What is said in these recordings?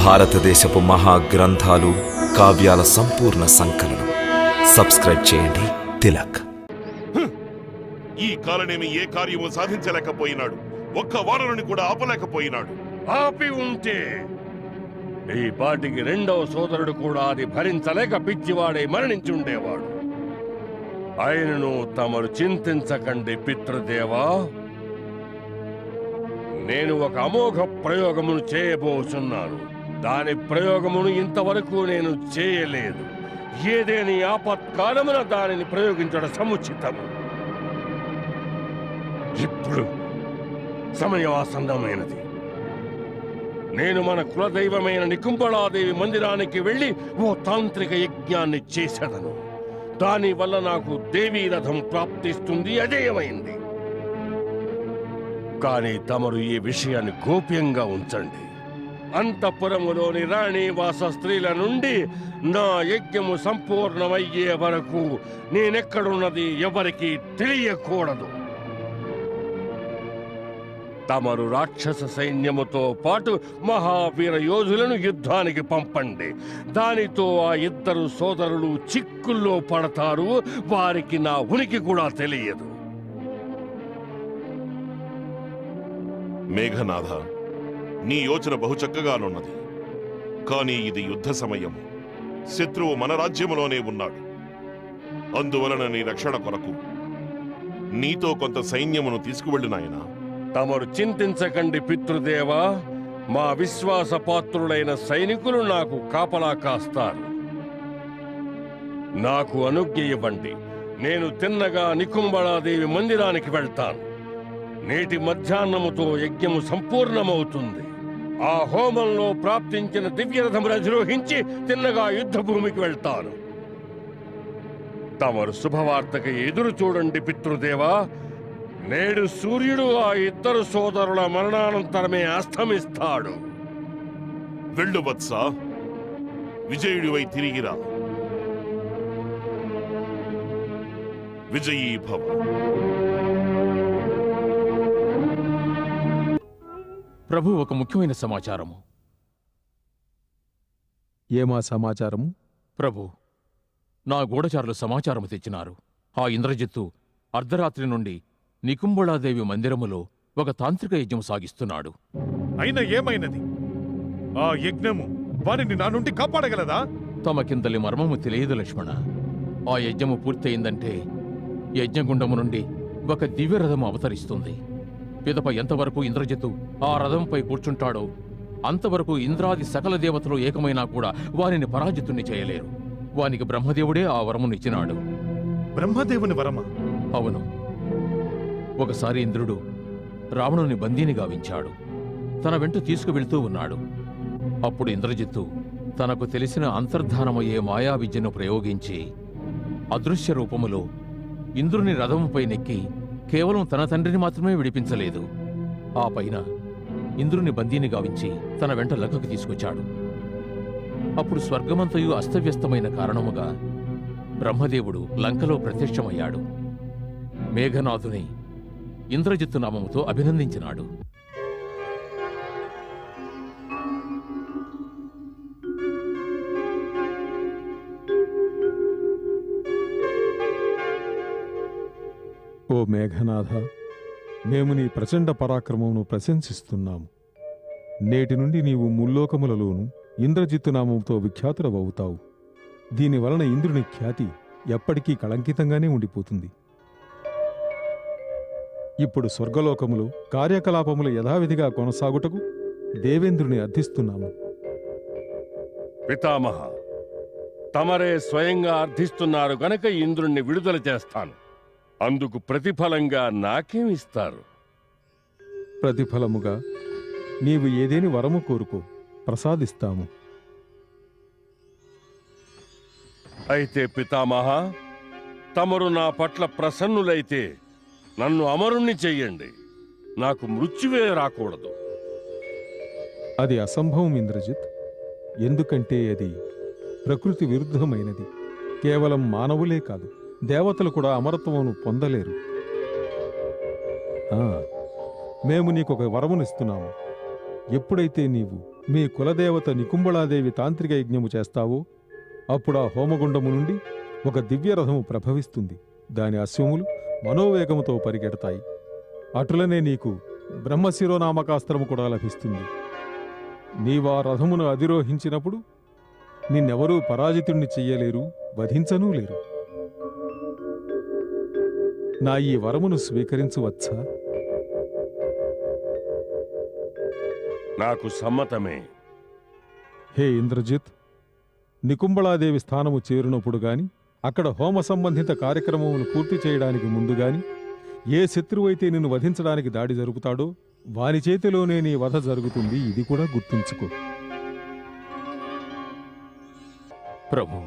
భారతదేశపు మహా గ్రంథాలు కావ్యాల సంపూర్ణ సంకలనం. సబ్స్క్రైబ్ చేయండి. తిలక్. ఈ కాలనేమి ఏ కార్యము సాధించలేకపోయినాడు. ఒక్క వానరుని కూడా ఆపలేకపోయినాడు. ఆపి ఉంటే ఈ పాటికి రెండవ సోదరుడు కూడా అది భరించలేక పిచ్చివాడై మరణించుండేవాడు. ఆయనను తమరు చింతించకండి పితృదేవా. నేను ఒక అమోఘ ప్రయోగమును చేయబోచున్నాను. దాని ప్రయోగమును ఇంతవరకు నేను చేయలేదు. ఏదేని ఆపత్కాలమున దానిని ప్రయోగించడం సముచితము. ఇప్పుడు సమయం ఆసన్నమైనది నేను మన కులదైవమైన నికుంబళాదేవి మందిరానికి వెళ్ళి ఓ తాంత్రిక యజ్ఞాన్ని చేసేదను. దాని వల్ల నాకు దేవీ రథం ప్రాప్తిస్తుంది అజేయమైంది. కానీ తమరు ఈ విషయాన్ని గోప్యంగా ఉంచండి. అంతఃపురములోని రాణివాస స్త్రీల నుండి నా యజ్ఞము సంపూర్ణమయ్యే వరకు నేనెక్కడున్నది ఎవరికీ తెలియకూడదు. తమరు రాక్షస సైన్యముతో పాటు మహావీర యోధులను యుద్ధానికి పంపండి. దానితో ఆ ఇద్దరు సోదరులు చిక్కుల్లో పడతారు. వారికి నా ఉనికి కూడా తెలియదు. మేఘనాథ నీ యోచన బహుచక్కగానున్నది కానీ ఇది యుద్ధ సమయం శత్రువు మన రాజ్యములోనే ఉన్నాడు. అందువలన నీ రక్షణ కొరకు నీతో కొంత సైన్యమును తీసుకువెళ్ళు నాయన. తమరు చింతించకండి పితృదేవా. మా విశ్వాస పాత్రులైన సైనికులు నాకు కాపలా కాస్తారు. నాకు అనుజ్ఞ ఇవ్వండి. నేను తిన్నగా నికుంబళాదేవి మందిరానికి వెళ్తాను. నేటి మధ్యాహ్నముతో యజ్ఞము సంపూర్ణమవుతుంది. ఆ హోమంలో ప్రాప్తించిన దివ్యరథమును అధిరోహించి తిన్నగా యుద్ధ భూమికి వెళ్తాను తమరు శుభవార్తకి ఎదురు చూడండి పితృదేవా. నేడు సూర్యుడు ఆ ఇద్దరు సోదరుల మరణానంతరమే అస్తమిస్తాడు. వెళ్ళు వత్స విజయుడివై తిరిగిరా విజయీభవ. ప్రభు ఒక ముఖ్యమైన సమాచారము. ఏమా సమాచారము? ప్రభు నా గూఢచారులు సమాచారము తెచ్చినారు. ఆ ఇంద్రజిత్తు అర్ధరాత్రి నుండి నికుంభళాదేవి మందిరములో ఒక తాంత్రిక యజ్ఞం సాగిస్తున్నాడు. అయినా ఏమైనది? ఆ యజ్ఞము వారిని నా నుండి కాపాడగలదా? తమకింతలి మర్మము తెలియదు లక్ష్మణ. ఆ యజ్ఞము పూర్తయిందంటే యజ్ఞగుండము నుండి ఒక దివ్యరథము అవతరిస్తుంది. పిదప ఎంతవరకు ఇంద్రజిత్తు ఆ రథంపై కూర్చుంటాడో అంతవరకు ఇంద్రాది సకల దేవతలు ఏకమైనా కూడా వారిని పరాజితుణ్ణి చేయలేరు. వానికి బ్రహ్మదేవుడే ఆ వరమునిచ్చినాడు బ్రహ్మదేవుని వరమా? అవును. ఒకసారి ఇంద్రుడు రావణుని బందీని గావించాడు. తన వెంట తీసుకువెళ్తూ ఉన్నాడు. అప్పుడు ఇంద్రజిత్తు తనకు తెలిసిన అంతర్ధానమయ్యే మాయా విద్యను ప్రయోగించి అదృశ్య రూపములో ఇంద్రుని రథముపై నెక్కి కేవలం తన తండ్రిని మాత్రమే విడిపించలేదు. ఆ పైన ఇంద్రుని బందీని గావించి తన వెంట లంకకు తీసుకొచ్చాడు. అప్పుడు స్వర్గమంతయు అస్తవ్యస్తమైన కారణముగా బ్రహ్మదేవుడు లంకలో ప్రత్యక్షమయ్యాడు. మేఘనాథుని ఇంద్రజిత్తు నామముతో అభినందించినాడు. మేఘనాథ మేము నీ ప్రచండ పరాక్రమమును ప్రశంసిస్తున్నాము. నేటి నుండి నీవు ముల్లోకములలోను ఇంద్రజిత్తు నామంతో విఖ్యాతులవవుతావు. దీని వలన ఇంద్రుని ఖ్యాతి ఎప్పటికీ కళంకితంగానే ఉండిపోతుంది. ఇప్పుడు స్వర్గలోకములు కార్యకలాపములు యథావిధిగా కొనసాగుటకు దేవేంద్రుని అర్థిస్తున్నాము. పితామహ తమరే స్వయంగా అర్థిస్తున్నారు గనక ఇంద్రుణ్ణి విడుదల చేస్తాను. అందుకు ప్రతిఫలంగా నాకేమిస్తారు? ప్రతిఫలముగా నీవు ఏదేని వరము కోరుకో ప్రసాదిస్తాము. అయితే పితామహ తమరు నా పట్ల ప్రసన్నులైతే నన్ను అమరుణ్ణి చెయ్యండి. నాకు మృత్యువే రాకూడదు. అది అసంభవం ఇంద్రజిత్. ఎందుకంటే అది ప్రకృతి విరుద్ధమైనది. కేవలం మానవులే కాదు. దేవతలు కూడా అమరత్వమును పొందలేరు. ఆ, మేము నీకొక వరమునిస్తున్నాము ఎప్పుడైతే నీవు మీ కులదేవత నికుంబళాదేవి తాంత్రిక యజ్ఞము చేస్తావో అప్పుడు ఆ హోమగుండము నుండి ఒక దివ్యరథము ప్రభవిస్తుంది. దాని అశ్వములు మనోవేగముతో పరిగెడతాయి. అటులనే నీకు బ్రహ్మశిరోనామకాస్త్రము కూడా లభిస్తుంది. నీవా రథమును అధిరోహించినప్పుడు నిన్నెవరూ పరాజితుణ్ణి చెయ్యలేరు వధించనూ లేరు. నా ఈ వరమును స్వీకరించవచ్చా? నాకు సమ్మతమే. హే ఇంద్రజిత్ నికుంబళాదేవి స్థానము చేరినప్పుడు గాని అక్కడ హోమ సంబంధిత కార్యక్రమమును పూర్తి చేయడానికి ముందు గాని ఏ శత్రువైతే నిన్ను వధించడానికి దాడి జరుపుతాడో వారి చేతిలోనే నీ వధ జరుగుతుంది ఇది కూడా గుర్తుంచుకో. ప్రభు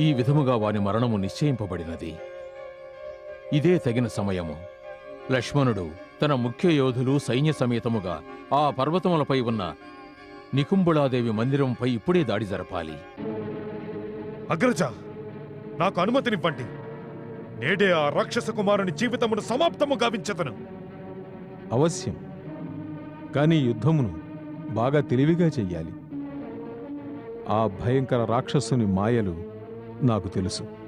ఈ విధముగా వాని మరణము నిశ్చయింపబడినది. ఇదే తగిన సమయము. లక్ష్మణుడు తన ముఖ్య యోధులు సైన్య సమేతముగా ఆ పర్వతములపై ఉన్న నికుంబుళాదేవి మందిరంపై ఇప్పుడే దాడి జరపాలి. అగ్రజ నాకు అనుమతినివ్వండి. నేడే ఆ రాక్షస కుమారుని జీవితమును సమాప్తము గావించదను. అవశ్యం. కానీ యుద్ధమును బాగా తెలివిగా చెయ్యాలి. ఆ భయంకర రాక్షసుని మాయలు నాకు తెలుసు.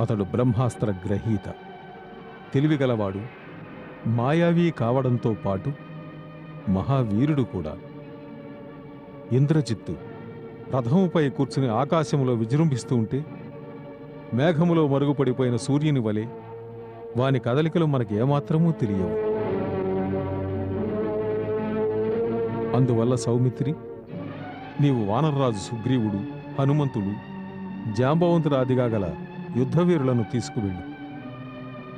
అతడు బ్రహ్మాస్త్ర గ్రహీత తెలివిగలవాడు మాయావి కావడంతో పాటు మహావీరుడు కూడా. ఇంద్రజిత్తు రథముపై కూర్చుని ఆకాశంలో విజృంభిస్తూ ఉంటే మేఘములో మరుగుపడిపోయిన సూర్యుని వలె వాని కదలికలు మనకు ఏమాత్రమూ తెలియవు. అందువల్ల సౌమిత్రి నీవు వానరరాజు సుగ్రీవుడు హనుమంతుడు జాంబవంతురాదిగా గల యుద్ధవీరులను తీసుకువెళ్ళు.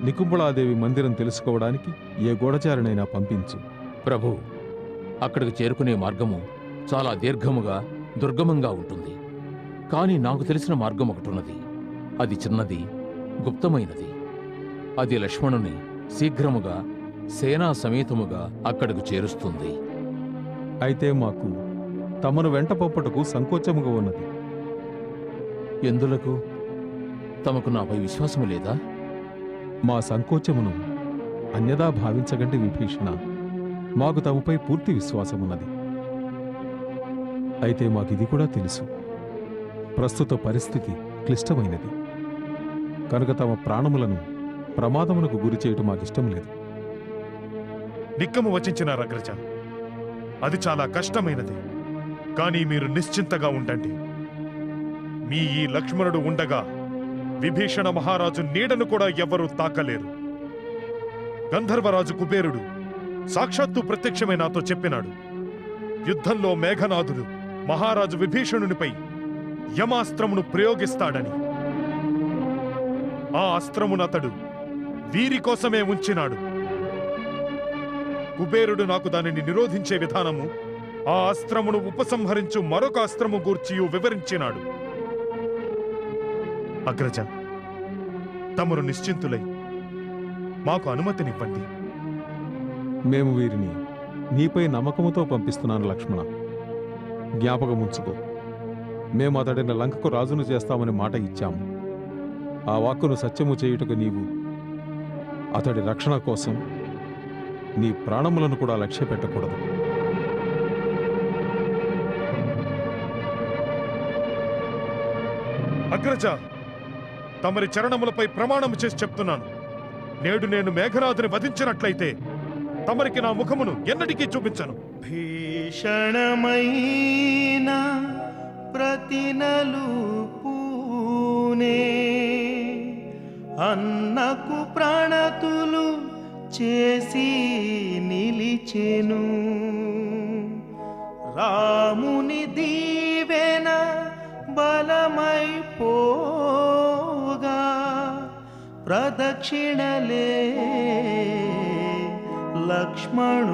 నికుంబళాదేవి మందిరం తెలుసుకోవడానికి ఏ గూఢచారినైనా పంపించు. ప్రభు అక్కడికి చేరుకునే మార్గము చాలా దీర్ఘముగా దుర్గమంగా ఉంటుంది. కానీ నాకు తెలిసిన మార్గం ఒకటి ఉన్నది అది చిన్నది గుప్తమైనది. అది లక్ష్మణుని శీఘ్రముగా సేనా సమేతముగా అక్కడకు చేరుస్తుంది. అయితే మాకు తమను వెంట పంపుటకు సంకోచముగా ఉన్నది. ఎందులకు? తమకు నాపై విశ్వాసము లేదా? మా సంకోచమును అన్యదా భావించగండి విభీషణ. మాకు తమపై పూర్తి విశ్వాసమున్నది. అయితే మాకిది కూడా తెలుసు. ప్రస్తుత పరిస్థితి క్లిష్టమైనది. కనుక తమ ప్రాణములను ప్రమాదమునకు గురి చేయటం మాకిష్టం లేదు. నిక్కము వచించినారు అగ్రజ అది చాలా కష్టమైనది. కానీ మీరు నిశ్చింతగా ఉండండి. మీ ఈ లక్ష్మణుడు ఉండగా విభీషణ మహారాజు నీడను కూడా ఎవ్వరూ తాకలేరు. గంధర్వరాజు కుబేరుడు సాక్షాత్తు ప్రత్యక్షమై నాతో చెప్పినాడు. యుద్ధంలో మేఘనాథుడు మహారాజు విభీషణునిపై యమాస్త్రమును ప్రయోగిస్తాడని. ఆ అస్త్రమునతడు వీరి కోసమే ఉంచినాడు. కుబేరుడు నాకు దానిని నిరోధించే విధానము ఆ అస్త్రమును ఉపసంహరించు మరొక అస్త్రము గూర్చియు వివరించినాడు. అగ్రజ తమరు నిశ్చింతులై మాకు అనుమతినివ్వండి. మేము వీరిని నీపై నమ్మకముతో పంపిస్తున్నాను లక్ష్మణ. జ్ఞాపకముంచుకో మేము అతడిని లంకకు రాజును చేస్తామని మాట ఇచ్చాము. ఆ వాక్కును సత్యము చేయుటకు నీవు అతడి రక్షణ కోసం నీ ప్రాణములను కూడా లక్ష్య పెట్టకూడదు అగ్రజ తమరి చరణములపై ప్రమాణము చేసి చెప్తున్నాను. నేడు నేను మేఘనాథుని వధించినట్లయితే తమరికి నా ముఖమును ఎన్నటికీ చూపించను. భీషణమైన ప్రతినలు పూనే అన్నకు ప్రాణతులు చేసి నిలిచెను. రాముని దీవెన బలమైపో ప్రదక్షిణలే. లక్ష్మణుడాచరించే.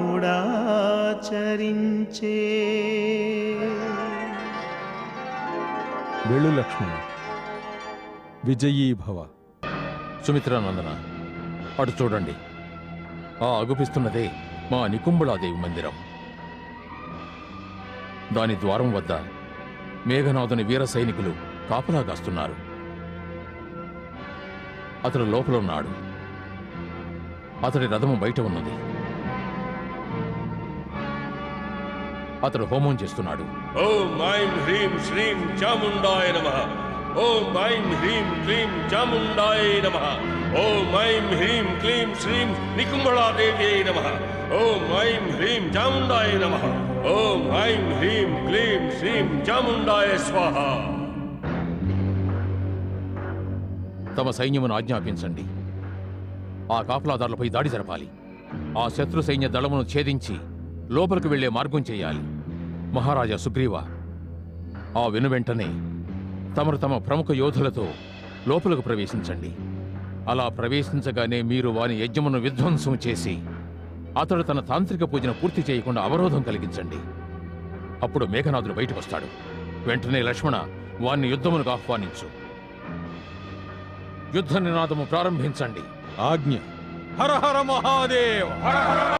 వెళ్ళు లక్ష్మణ. విజయీ భవ. సుమిత్రానందన అటు చూడండి. ఆ అగుపిస్తున్నదే మా నికుంబళాదేవి మందిరం. దాని ద్వారం వద్ద మేఘనాథుని వీర సైనికులు కాపలాగాస్తున్నారు అతడు లోపల ఉన్నాడు అతడి రథము బయట ఉన్నది. అతడు హోమం చేస్తున్నాడు. ఓం ఐం హ్రీం శ్రీం చాముండాయ నమ. ఓం ఐం హ్రీం క్లీం చాముండాయ నమ. ఓం ఐం హ్రీం క్లీం శ్రీం నికుంభళాదేవ్యై నమ. ఓం ఐం హ్రీం చాముండాయ నమ. ఓం ఐం హ్రీం క్లీం శ్రీం చాముండాయ స్వాహ. తమ సైన్యమును ఆజ్ఞాపించండి. ఆ కాపలాదారులపై దాడి జరపాలి. ఆ శత్రు సైన్య దళమును ఛేదించి లోపలికి వెళ్ళే మార్గం చేయాలి. మహారాజా సుగ్రీవ ఆ వెనువెంటనే తమరు తమ ప్రముఖ యోధులతో లోపలకు ప్రవేశించండి. అలా ప్రవేశించగానే మీరు వారి యజ్ఞమును విధ్వంసం చేసి అతడు తన తాంత్రిక పూజను పూర్తి చేయకుండా అవరోధం కలిగించండి. అప్పుడు మేఘనాథుడు బయటకొస్తాడు. వెంటనే లక్ష్మణ వాణ్ణి యుద్ధమునకు ఆహ్వానించు. యుద్ధ నినాదము ప్రారంభించండి. ఆజ్ఞ. హర హర మహాదేవ్!